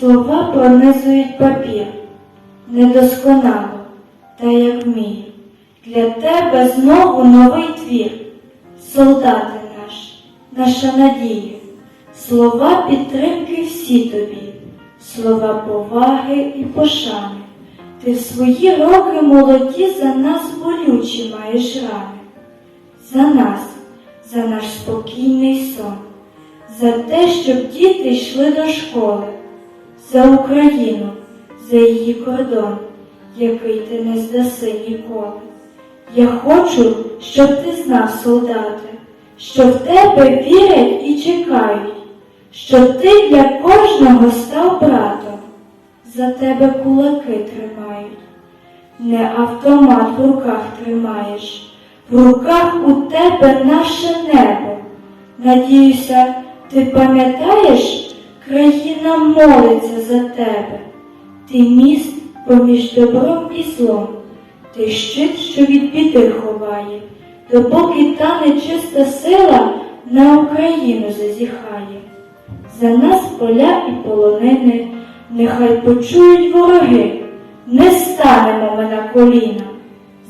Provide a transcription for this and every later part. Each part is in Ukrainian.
Слова пронизують папір, недосконало, та як вмію. Для тебе знову новий твір. Солдати наш, наша надія, слова підтримки всі тобі, слова поваги і пошани. Ти в свої роки молоді за нас болючі маєш рани, за нас, за наш спокійний сон, за те, щоб діти йшли до школи, за Україну, за її кордон, який ти не здаси ніколи. Я хочу, щоб ти знав, солдати, що в тебе вірять і чекають, що ти для кожного став братом, за тебе кулаки тримають. Не автомат в руках тримаєш, в руках у тебе наше небо. Надіюся, ти пам'ятаєш, країна молиться за тебе. Ти міст поміж добром і злом, ти щит, що від біди ховає, допоки та нечиста сила на Україну зазіхає. За нас поля і полонини, нехай почують вороги, не станемо ми на коліна.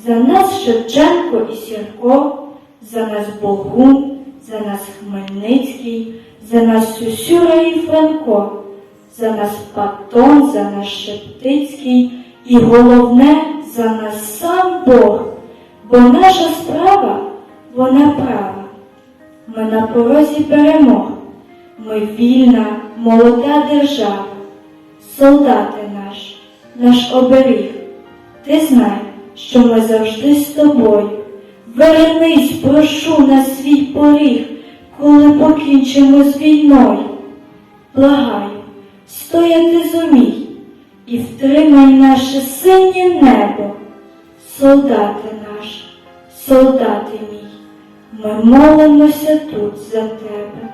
За нас Шевченко і Сірко, за нас Богун, за нас Хмельницький, за нас Сюсюра і Франко, за нас Патон, за нас Шептицький і головне за нас сам Бог, бо наша справа, вона права. Ми на порозі перемог, ми вільна, молода держава, солдати наш, наш оберіг. Ти знай, що ми завжди з тобою. Вернись, прошу на свій поріг, коли покінчимо з війною. Благаю, стояти зумій і втримай наше синє небо. Солдати наш, солдати мій, ми молимося тут за тебе.